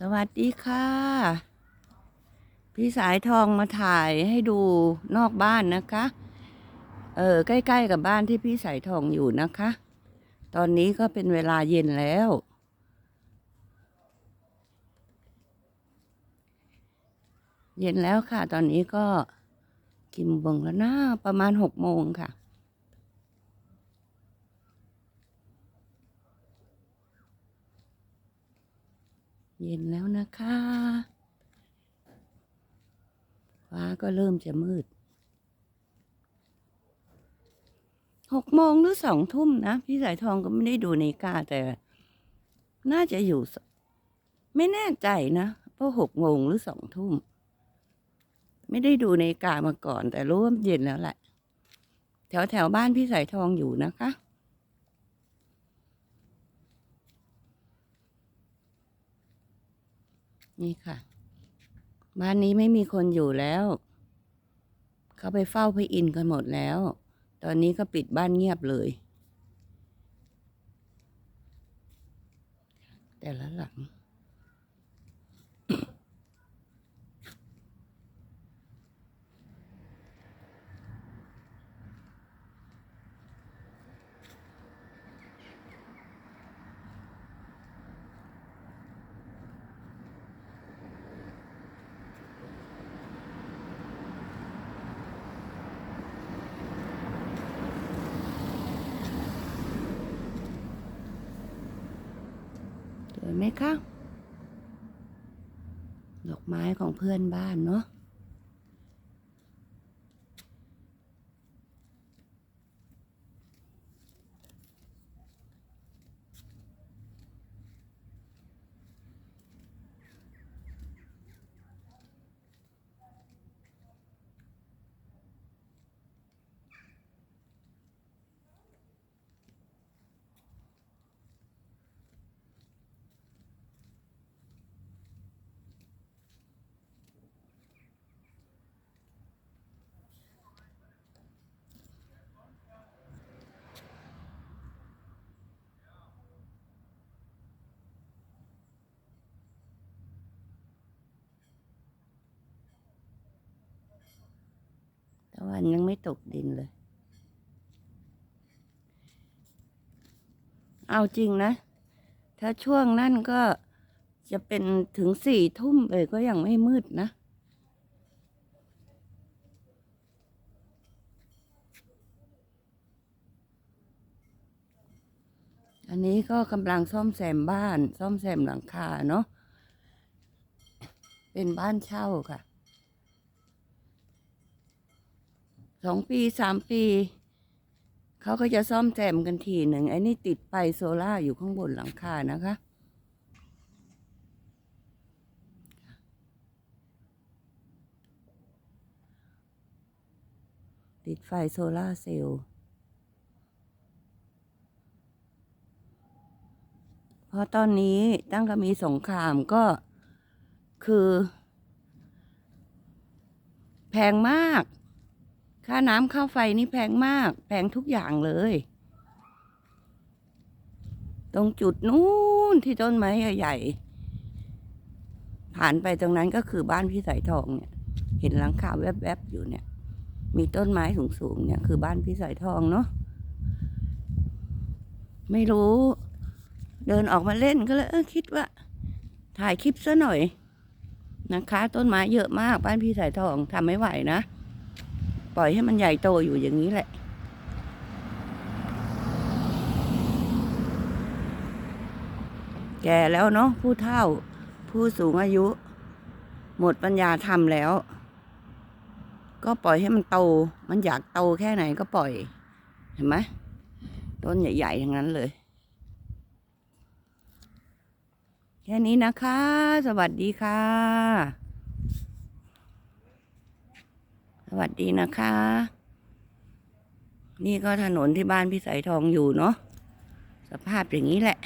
สวัสดีค่ะ พี่สายทองมาถ่ายให้ดูนอกบ้านนะคะ เออใกล้ ๆ กับบ้านที่พี่สายทองอยู่นะคะ ตอนนี้ก็เป็นเวลาเย็นแล้ว เย็นแล้วค่ะ ตอนนี้ก็กี่โมงแล้วนะประมาณหกโมงค่ะ เย็นแล้วนะคะฟ้าก็เริ่มจะมืดหกโมงหรือสองทุ่มนะ พี่สายทองก็ไม่ได้ดูในาฬิกาแต่ น่าจะอยู่ ไม่แน่ใจนะเพราะหกโมงหรือสองทุ่ม ไม่ได้ดูในาฬิกามาก่อน แต่รู้ว่าเย็นแล้วแหละแถวแถวบ้านพี่สายทองอยู่นะคะ นี่ค่ะ บ้านนี้ไม่มีคนอยู่แล้ว เขาไปเฝ้าพระอินทร์กันหมดแล้ว ตอนนี้ก็ปิดบ้านเงียบเลย แต่ละหลัง วยไหมคะ ดอกไม้ของเพื่อนบ้านเนาะ วันยังไม่ตกดินเลย เอาจริงนะ ถ้าช่วงนั่นก็จะเป็นถึงสี่ทุ่มเลยก็ยังไม่มืดนะ อันนี้ก็กำลังซ่อมแซมบ้าน ซ่อมแซมหลังคาเนาะ เป็นบ้านเช่าค่ะ สองปีสามปี เขาก็จะซ่อมแซมกันทีหนึ่งไอ้นี่ติดไปโซล่าอยู่ข้างบนหลังคานะคะ ติดไฟโซล่าเซลล์เพราะตอนนี้ตั้งแต่มีสงครามก็คือ แพงมาก ค่าน้ำค่าไฟนี่แพงมาก แพงทุกอย่างเลย ตรงจุดนู้นที่ต้นไม้ใหญ่ๆผ่านไปตรงนั้นก็คือบ้านพี่สายทองเนี่ย เห็นหลังคาแวบๆอยู่เนี่ย มีต้นไม้สูงๆเนี่ยคือบ้านพี่สายทองเนาะไม่รู้ เดินออกมาเล่นก็เลยเออคิดว่า ถ่ายคลิปซะหน่อยนะคะ ต้นไม้เยอะมากบ้านพี่สายทองทำไม่ไหวนะ ปล่อยให้มันใหญ่โตอยู่อย่างนี้แหละแก่แล้วเนาะผู้เฒ่า ผู้สูงอายุ หมดปัญญาทำแล้ว ก็ปล่อยให้มันโต มันอยากโตแค่ไหนก็ปล่อย เห็นไหมต้นใหญ่ๆทั้งนั้นเลย แค่นี้นะคะ สวัสดีค่ะ ส วัสดีนะคะ นี่ก็ถนนที่บ้านพี่สายทองอยู่เนาะสภาพอย่างนี้แหละ